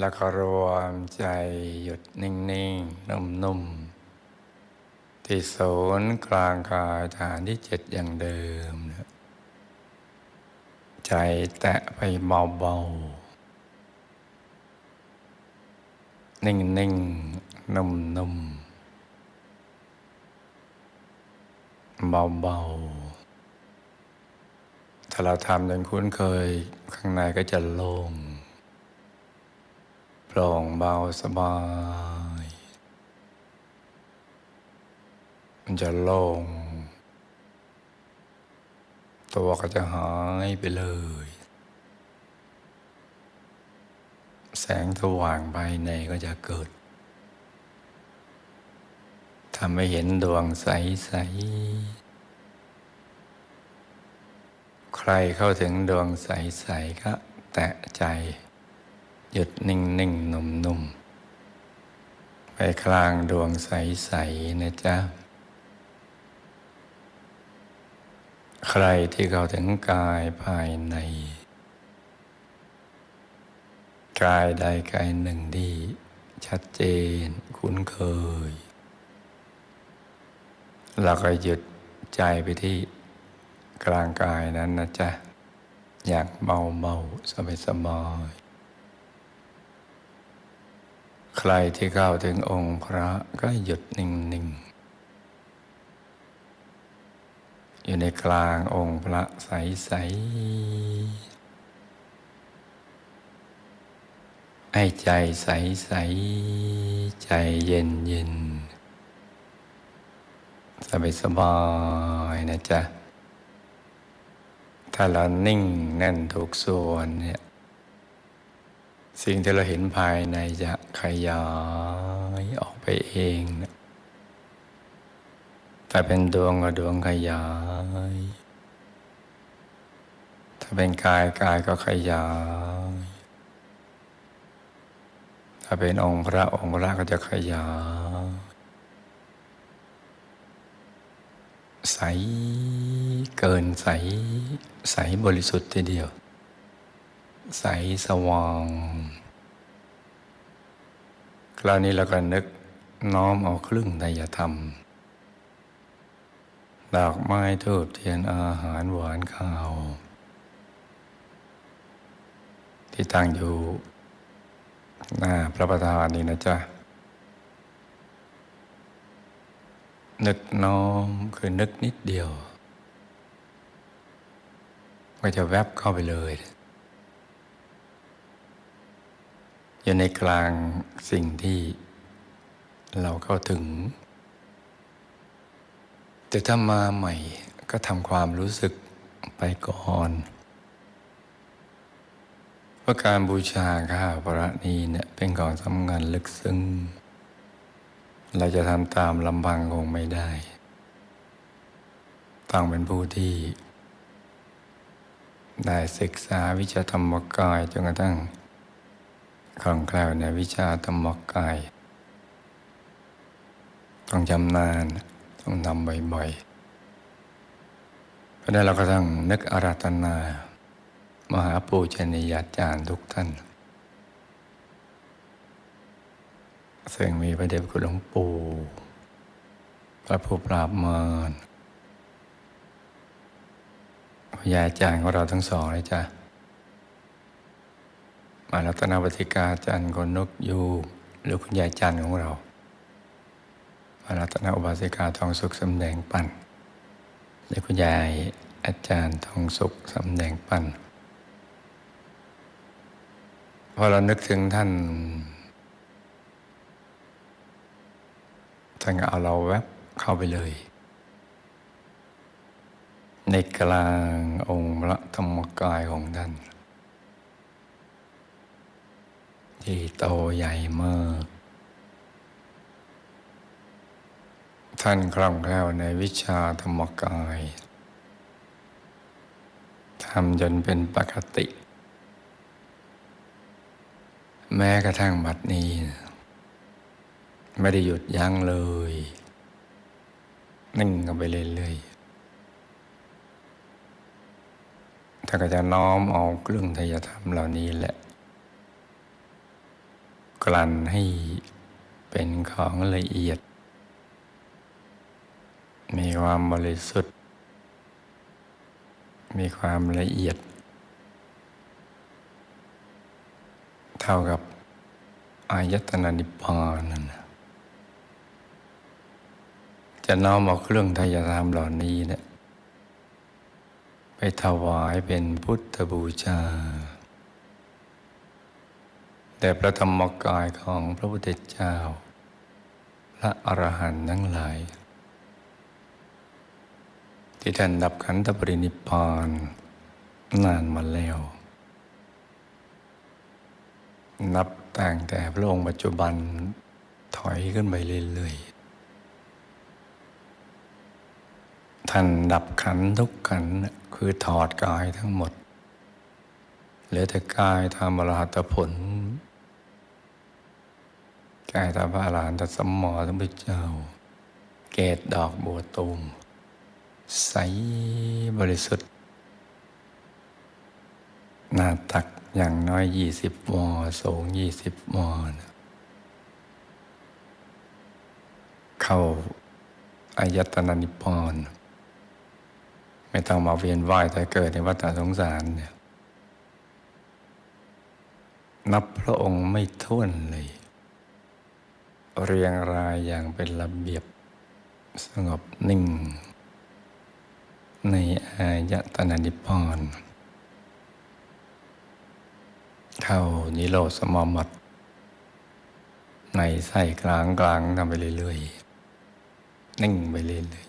แล้วก็รวมใจหยุดนิ่งๆ นุ่มๆ ที่ศูนย์กลางกายฐานที่เจ็ดอย่างเดิมนะใจแตะไปเบาๆ นิ่งๆ นุ่มๆ เบาๆ ถ้าเราทำจนคุ้นเคย ข้างในก็จะโล่ง โปร่งเบาสบาย มันจะโล่ง ตัวก็จะหายไปเลย แสงสว่างภายในก็จะเกิดทำให้เห็นดวงใส ๆใครเข้าถึงดวงใส ๆ ก็แตะใจ หยุดนิ่งนิ่งนุ่มนุ่มไปกลางดวงใสๆนะจ๊ะ ใครที่เข้าถึงกายภายใน กายใดกายหนึ่งที่ชัดเจนคุ้นเคย เราก็หยุดใจไปที่กลางกายนั้นนะจ๊ะ อยากเบาเบาสบายสบาย ใครที่เข้าถึงองค์พระก็หยุดนิ่งนิ่งอยู่ในกลางองค์พระใสใสให้ใจใสใสใจเย็นเย็นสบายสบายนะจ๊ะ ถ้าเรานิ่งแน่นถูกส่วนเนี่ย สิ่งที่เราเห็นภายในจะขยายออกไปเองนะถ้าเป็นดวงก็ดวงขยาย ถ้าเป็นกายกายก็ขยาย ถ้าเป็นองค์พระองค์พระก็จะขยายใสเกินใสใสบริสุทธิ์ทีเดียว ใสสว่าง คราวนี้เราก็นึกน้อมเอาครึ่งไตยธรรม ดอกไม้ทูบเทียนอาหารหวานข้าว ที่ตั้งอยู่หน้าพระประธานนี่นะจ๊ะ นึกน้อมคือนึกนิดเดียว ก็จะแวบเข้าไปเลย อยู่ในกลางสิ่งที่เราเข้าถึง แต่ถ้ามาใหม่ก็ทำความรู้สึกไปก่อนเพราะการบูชาข้าพระนี้เนี่ยเป็นของสำคัญลึกซึ้งเราจะทำตามลำพังคงไม่ได้ต้องเป็นผู้ที่ ได้ศึกษาวิชาธรรมกายจนกระทั่ง คล่องแคล่วในวิชาธรรมกาย ต้องจำนาน ต้องทำบ่อยๆเพราะนั้นเราก็ต้องนึกอาราธนา มหาปูชนียาจารย์ทุกท่าน ซึ่งมีพระเดชคุณหลวงปู่พระผู้ปราบมารพระยาอาจารย์ของเราทั้งสองเลยจ้ะ มารัตนวัติกาจันทร์คนนกยูหรือคุณยายจันทร์ของเรามารัตนอุบาสิกาทองสุขสำแดงปันหรือคุณยายอาจารย์ทองสุขสำแดงปันพอเรานึกถึงท่านท่านก็เอาเราแวบเข้าไปเลย ในกลางองค์พระธรรมกายของท่าน ที่โตใหญ่มากท่านคล่องแคล่วในวิชาธรรมกายทำจนเป็นปกติ แม้กระทั่งบัดนี้ ไม่ได้หยุดยั้งเลย นิ่งกันไปเรื่อยๆท่านก็จะน้อมเอาเครื่องทยธรรมเหล่านี้แหละ กลั่นให้เป็นของละเอียด มีความบริสุทธิ์ มีความละเอียด เท่ากับอายตนะนิพพานนั่นจะน้อมเอาเครื่องทายธรรมเหล่านี้เนี่ยไปถวายเป็นพุทธบูชา แต่พระธรรมกายของพระพุทธเจ้า พระอรหันต์ทั้งหลาย ที่ท่านดับขันธปรินิพพานนานมาแล้ว นับตั้งแต่พระองค์ปัจจุบันถอยขึ้นไปเรื่อยๆ ท่านดับขันทุกขันคือถอดกายทั้งหมดเหลือแต่กายทำอรหัตผล กายทำพระอรหันตสมมาสัมพุทธเจ้า เกตดอกบัวตูม ใสบริสุทธิ์ หน้าตักอย่างน้อยยี่สิบวอสูงยี่สิบวอนะเข้าอายตนะนิพพานไม่ต้องมาเวียนว่ายแต่เกิดในวัฏสงสารเนี่ยนับพระองค์ไม่ท้วนเลย เรียงรายอย่างเป็นระเบียบ สงบนิ่ง ในอายตนะนิพพานเข้านิโรธสมมัตในไส้กลางกลางทำไปเรื่อยๆ นิ่งไปเรื่อยๆ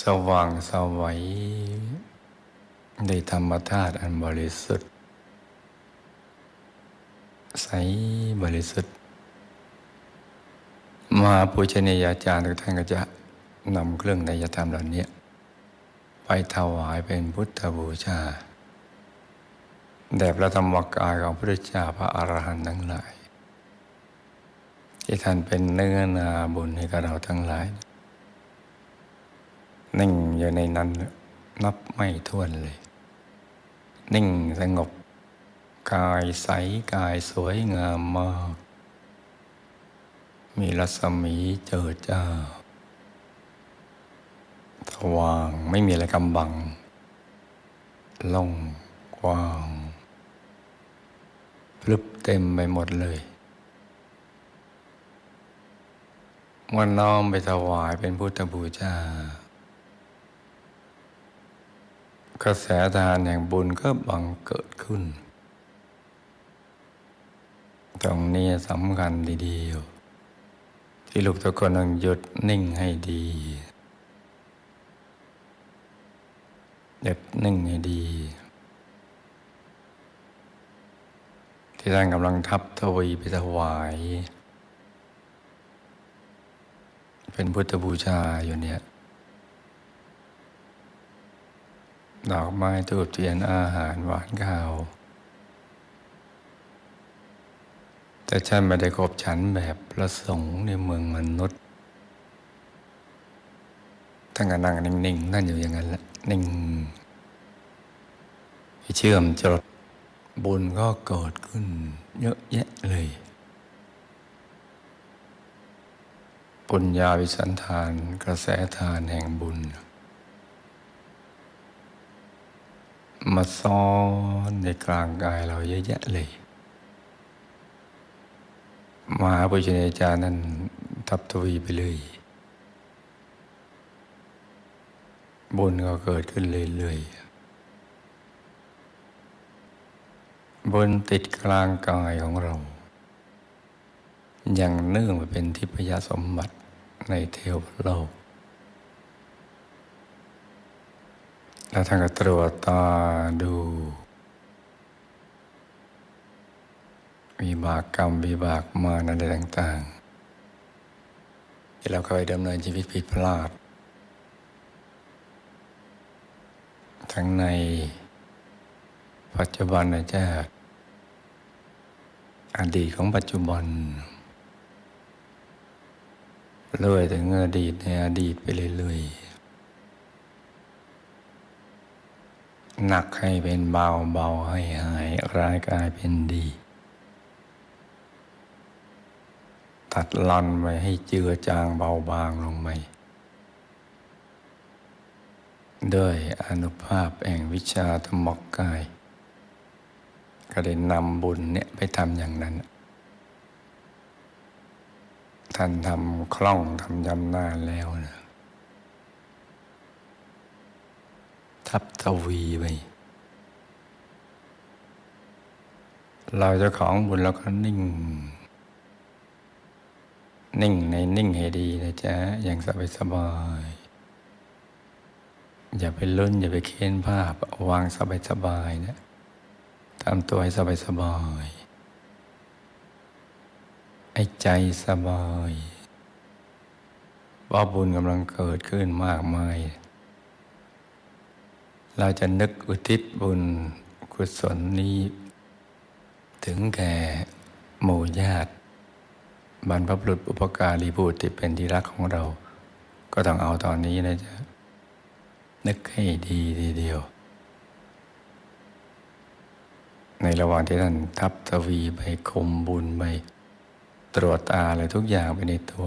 สว่างสวัยในธรรมธาตุอันบริสุทธิ์ ใสบริสุทธิ์มาปุชนียาจารย์ทุกท่านก็จะนำเครื่องในยธรรมเหล่านี้ไปถวายเป็นพุทธบูชาแด่พระธรรมกายของพระเจ้าพระอรหันต์ทั้งหลาย ที่ท่านเป็นเนื้อนาบุญให้กับเราทั้งหลายนิ่งอยู่ในนั้นนับไม่ถ้วนเลย นิ่งสงบ กายใสกายสวยงามมาก มีรัศมีเจิดจ้าสว่างไม่มีอะไรกำบังล่งกว้าง พลึบเต็มไปหมดเลยวันน้อมไปถวายเป็นพุทธบูชากระแสทานแห่งบุญก็บังเกิดขึ้น ตรงนี้สำคัญดีๆที่ลูกทุกคนต้องหยุดนิ่งให้ดีเด็บนิ่งให้ดี ที่ท่านกำลังทับทวีไปถวาย เป็นพุทธบูชาอยู่เนี่ยดอกไม้ทูบเทียนอาหารหวานข้าว แต่ฉันไม่ได้คบฉันแบบประสงค์ในเมืองมนุษย์ท่านก็นั่งนิ่งๆนั่นอยู่อย่างนั้นแหละนิ่งเชื่อมจดบุญก็เกิดขึ้น เยอะแยะเลยปุญญาวิสันทานกระแสทานแห่งบุญ มาซ้อนในกลางกายเราเยอะแยะเลย มหาปุชเนจานั้นทับทวีไปเลย บุญก็เกิดขึ้นเรื่อยๆบุญติดกลางกายของเรา ยังเนื่องมาเป็นทิพยสมบัติในเทวโลก แล้วท่านก็ตรวจตาดู วิบากกรรมวิบากมาอะไรต่างๆ ที่เราเคยดำเนินชีวิตผิดพลาด ทั้งในปัจจุบันนะจ้าอดีตของปัจจุบันเลื่อยถึงอดีตในอดีตไปเรื่อยๆหนักให้เป็นเบาเบาให้หายร้ายกลายเป็นดี ตัดลอนไปให้เจือจางเบาบางลงไปด้วยอนุภาพแห่งวิชาธรรมกกาย ก็ได้นำบุญเนี่ยไปทำอย่างนั้น ท่านทำคล่องทำยำนาแล้วนะทับทวีไปเราจ้าของบุญเราก็นิ่ง นิ่งในนิ่งให้ดีนะจ๊ะ อย่างสบายสบายๆอย่าไปลุ้น อย่าไปเค้นภาพ วางสบายสบายๆนะทำตัวให้สบายสบายๆให้ใจสบายว่าบุญกำลังเกิดขึ้นมากมาย เราจะนึกอุทิศบุญกุศลนี้ ถึงแก่หมู่ญาติ บรรพบุรุษอุปการีผู้ที่เป็นที่รักของเรา ก็ต้องเอาตอนนี้นะจ๊ะนึกให้ดีทีเดียว ในระหว่างที่ท่านทับทวีไปคมบุญไปตรวจตาอะไรทุกอย่างไปในตัว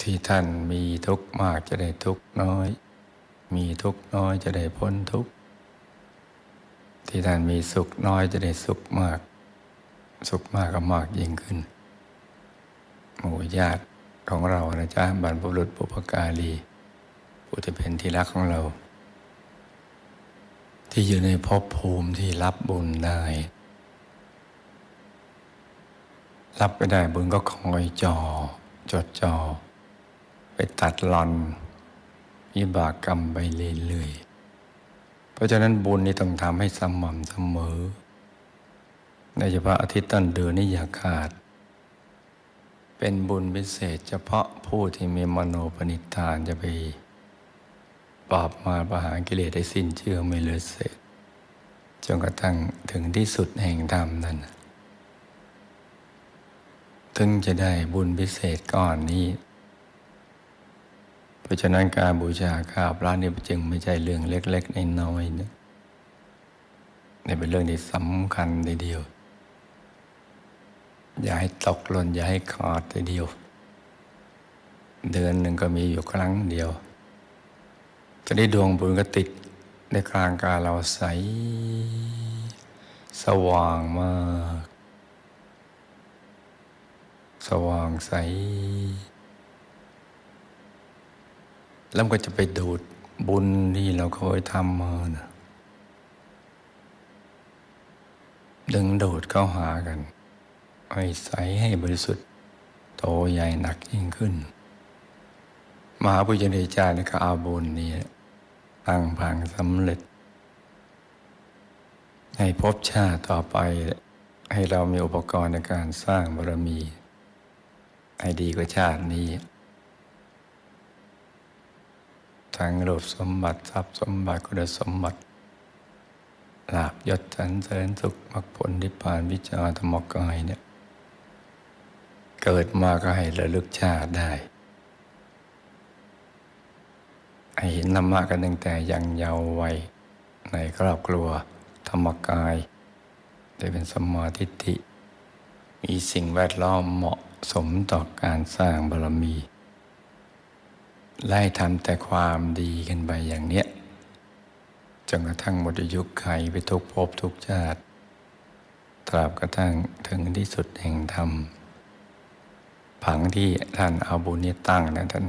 ที่ท่านมีทุกข์มากจะได้ทุกข์น้อย มีทุกข์น้อยจะได้พ้นทุกข์ ที่ท่านมีสุขน้อยจะได้สุขมาก สุขมากก็มากยิ่งขึ้นหมู่ญาติของเรานะจ๊ะบรรพบุรุษปุพการีผู้ที่เป็นที่รักของเรา ที่อยู่ในภพภูมิที่รับบุญได้ รับไปได้บุญก็คอยจอ จดจอ ไปตัดหลอนวิบากกรรมไปเรื่อยๆเพราะฉะนั้นบุญนี่ต้องทำให้สม่ำเสมอ ในเฉพาะอาทิตย์ต้นเดือนนี่อย่าขาด เป็นบุญพิเศษเฉพาะผู้ที่มีมโนปณิธานจะไปปราบมาประหารกิเลสได้สิ้นเชื่อไม่เหลือเศษจนกระทั่งถึงที่สุดแห่งธรรมนั้นถึงจะได้บุญพิเศษก้อนนี้ เพราะฉะนั้นการบูชาข้าวพระนี่จึงไม่ใช่เรื่องเล็กๆน้อยๆนะนี่เป็นเรื่องที่สำคัญทีเดียว อย่าให้ตกหล่นอย่าให้ขาดทีเดียว เดือนหนึ่งก็มีอยู่ครั้งเดียวจะได้ดวงบุญก็ติดในกลางกายเราใส สว่างมาก สว่างใส แล้วก็จะไปดูดบุญที่เราเคยทำมานะดึงดูดเข้าหากัน ให้ใสให้บริสุทธิ์ โตใหญ่หนักยิ่งขึ้น มหาปุญญเดชาเนี่ยก็เอาบุญนี่ตั้งพังสำเร็จ ให้พบชาติต่อไปให้เรามีอุปกรณ์ในการสร้างบารมี ให้ดีกว่าชาตินี้ ทั้งรูปสมบัติทรัพย์สมบัติคุณสมบัติลาบยศสรรเสริญสุขมรรคผลนิพพานวิจารธรรมกายเนี่ย เกิดมาก็ให้ระลึกชาติได้ให้เห็นธรรมะกันตั้งแต่ยังเยาว์วัยในครอบครัวธรรมกายได้เป็นสมาทิฏฐิมีสิ่งแวดล้อมเหมาะสมต่อการสร้างบารมี ไล่ทำแต่ความดีกันไปอย่างเนี้ยจนกระทั่งหมดอายุไขไปทุกภพทุกชาติ ตราบกระทั่งถึงที่สุดแห่งธรรม ผังที่ท่านเอาบุญนี้ตั้งนะท่าน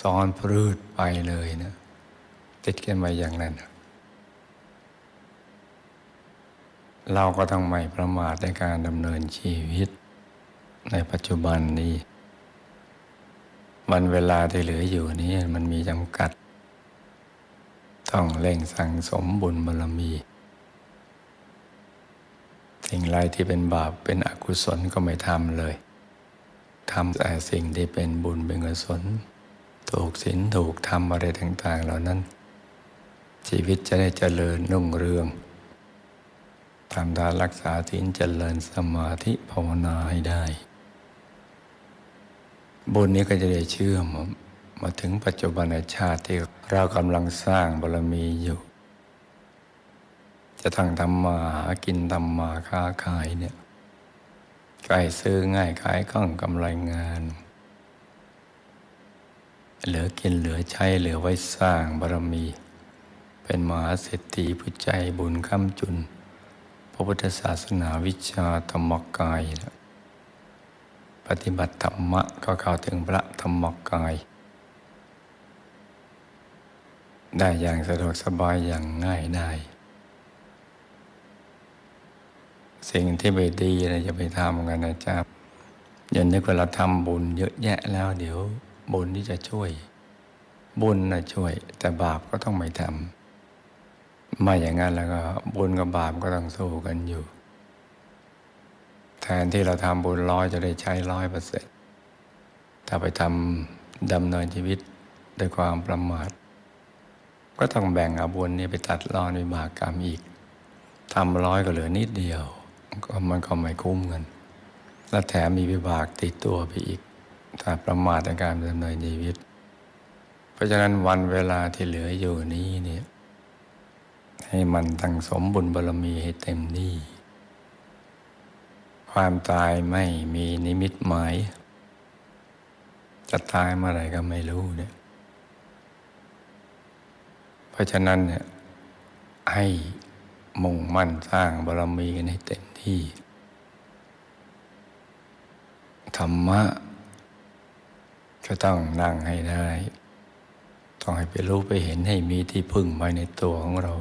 ซ้อนพืชไปเลยนะติดกันไปอย่างนั้น เราก็ต้องไม่ประมาทในการดำเนินชีวิต ในปัจจุบันนี้วันเวลาที่เหลืออยู่นี้มันมีจำกัด ต้องเร่งสั่งสมบุญบารมี สิ่งไรที่เป็นบาปเป็นอกุศลก็ไม่ทำเลย ทำแต่สิ่งที่เป็นบุญเป็นกุศลถูกศีลถูกธรรมอะไรต่าง ๆ เหล่านั้น ชีวิตจะได้เจริญรุ่งเรืองทำทานรักษาศีลเจริญสมาธิภาวนาให้ได้ บุญนี้ก็จะได้เชื่อมมาถึงปัจจุบันชาติที่เรากำลังสร้างบารมีอยู่ จะทั้งทำมาหากินทำมาค้าขายเนี่ย ใกล้ซื้อง่ายขายคล่องกำไรงาน เหลือกินเหลือใช้เหลือไว้สร้างบารมี เป็นมหาเศรษฐีผู้ใจบุญค้ำจุน พระพุทธศาสนาวิชาธรรมกาย ปฏิบัติธรรมะก็เข้าถึงพระธรรมกาย ได้อย่างสะดวกสบายอย่างง่ายได้ สิ่งที่ไม่ดีเราจะไปทำกันนะจ๊ะอย่านึกว่าเราทำบุญเยอะแยะแล้ว เดี๋ยวบุญที่จะช่วย บุญนะช่วย แต่บาปก็ต้องไม่ทำไม่อย่างนั้นแล้วก็บุญกับบาปก็ต้องสู้กันอยู่ แทนที่เราทำบุญร้อยจะได้ใช้ร้อยเปอร์เซ็นต์ถ้าไปทำดำเนินชีวิตด้วยความประมาทก็ต้องแบ่งเอาบุญนี้ไปตัดรอนวิบากกรรมอีกทำร้อยก็เหลือนิดเดียว ก็มันก็ไม่คุ้มเงินและแถมมีวิบากติดตัวไปอีก ถ้าประมาทในการดำเนินชีวิต เพราะฉะนั้นวันเวลาที่เหลืออยู่นี้เนี่ยให้มันตั้งสมบุญบารมีให้เต็มที่ความตายไม่มีนิมิตหมาย จะตายเมื่อไหร่ก็ไม่รู้เนี่ย เพราะฉะนั้นเนี่ยให้ มุ่งมั่นสร้างบารมีกันให้เต็มที่ ธรรมะก็ต้องนั่งให้ได้ ต้องให้ไปรู้ไปเห็นให้มีที่พึ่งไว้ในตัวของเรา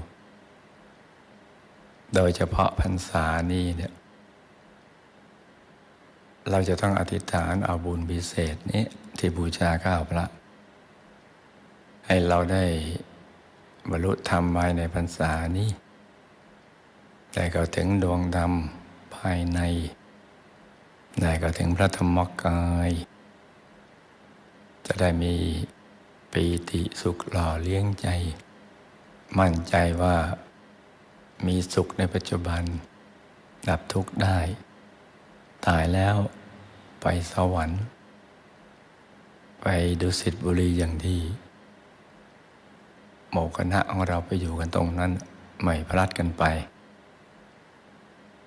โดยเฉพาะพรรษานี้เนี่ยเราจะต้องอธิษฐานเอาบุญพิเศษนี้ที่บูชาข้าวพระ ให้เราได้บรรลุธรรมภายในพรรษานี้ ได้ก็ถึงดวงธรรมภายใน ได้ก็ถึงพระธรรมกาย จะได้มีปีติสุขหล่อเลี้ยงใจ มั่นใจว่ามีสุขในปัจจุบัน ดับทุกข์ได้ ตายแล้วไปสวรรค์ ไปดุสิตบุรีอย่างที่หมู่คณะของเราไปอยู่กันตรงนั้น ไม่พลัดกันไป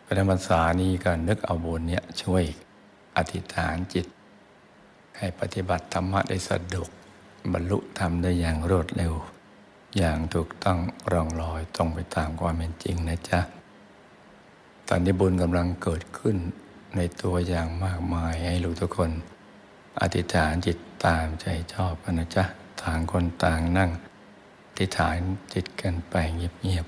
พระธรรมษานี้ก็นึกเอาบุญเนี่ยช่วยอธิษฐานจิต ให้ปฏิบัติธรรมะได้สะดวกบรรลุธรรมได้อย่างรวดเร็ว อย่างถูกต้องรองรอยตรงไปตามความเป็นจริงนะจ๊ะ ตอนนี้บุญกำลังเกิดขึ้นในตัวอย่างมากมายให้ลูกทุกคน อธิษฐานจิตตามใจชอบนะจ๊ะ ต่างคนต่างนั่งอธิษฐานจิตกันไปเงียบ